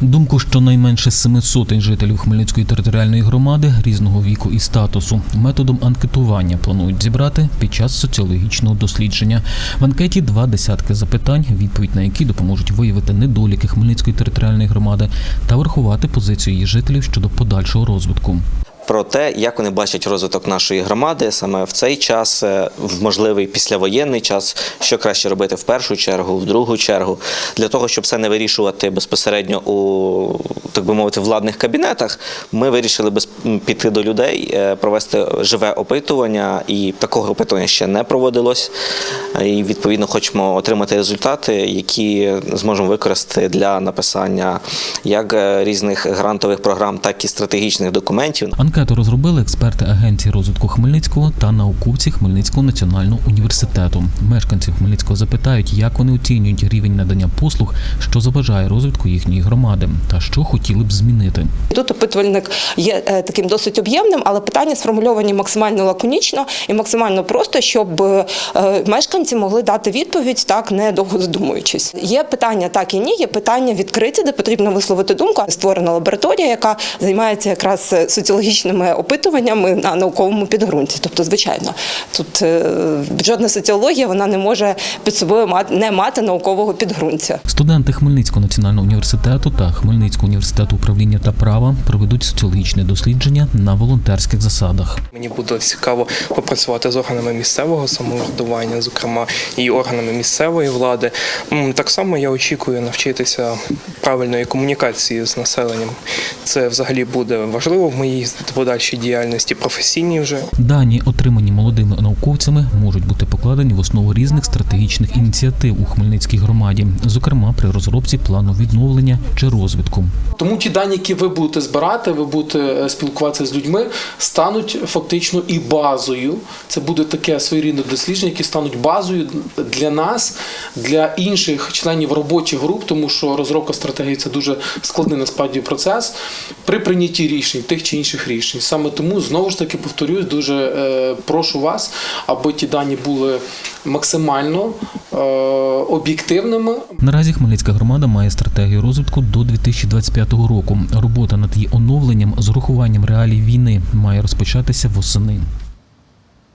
Думку щонайменше семи сотень жителів Хмельницької територіальної громади різного віку і статусу методом анкетування планують зібрати під час соціологічного дослідження. В анкеті два десятки запитань, відповідь на які допоможуть виявити недоліки Хмельницької територіальної громади та врахувати позицію її жителів щодо подальшого розвитку. Про те, як вони бачать розвиток нашої громади саме в цей час, е, в можливий післявоєнний час, що краще робити в першу чергу, в другу чергу, для того, щоб це не вирішувати безпосередньо у так би мовити владних кабінетах. Ми вирішили без піти до людей, е, провести живе опитування, і такого опитування ще не проводилось. І відповідно хочемо отримати результати, які зможемо використати для написання як е, різних грантових програм, так і стратегічних документів. Анкету розробили експерти Агенції розвитку Хмельницького та науковці Хмельницького національного університету. Мешканців Хмельницького запитають, як вони оцінюють рівень надання послуг, що заважає розвитку їхньої громади, та що хотіли б змінити. Тут опитувальник є е, таким досить об'ємним, але питання сформульовані максимально лаконічно і максимально просто, щоб е, мешканці могли дати відповідь так не довго задумуючись. Є питання так і ні, є питання відкриті, де потрібно висловити думку. Створена лабораторія, яка займається якраз соціологічними опитуваннями на науковому підґрунті. Тобто, звичайно, тут е, бюджетна соціологія вона не може під собою мати не мати наукового підґрунтя. Студенти Хмельницького національного університету та Хмельницького університету управління та права проведуть соціологічне дослідження на волонтерських засадах. Мені буде цікаво попрацювати з органами місцевого самоврядування, зокрема і органами місцевої влади. Так само я очікую навчитися правильної комунікації з населенням. Це взагалі буде важливо в моїй подальшій діяльності, професійній вже. Дані, отримані молодими науковцями, можуть бути покладені в основу різних стратегічних ініціатив у Хмельницькій громаді, зокрема при розробці плану відновлення чи розвитку. Тому ті дані, які ви будете збирати, ви будете е, спілкуватися з людьми, стануть фактично і базою. Це буде таке своєрідне дослідження, які стануть базою для нас, для інших членів робочих груп, тому що розробка стратегії це дуже складний насправді процес при прийнятті рішень, тих чи інших рішень. Саме тому знову ж таки повторюсь, дуже е, прошу вас, аби ті дані були максимально е, об'єктивними, Наразі Хмельницька громада має стратегію розвитку до 2025 року. Робота над її оновленням з урахуванням реалій війни має розпочатися восени.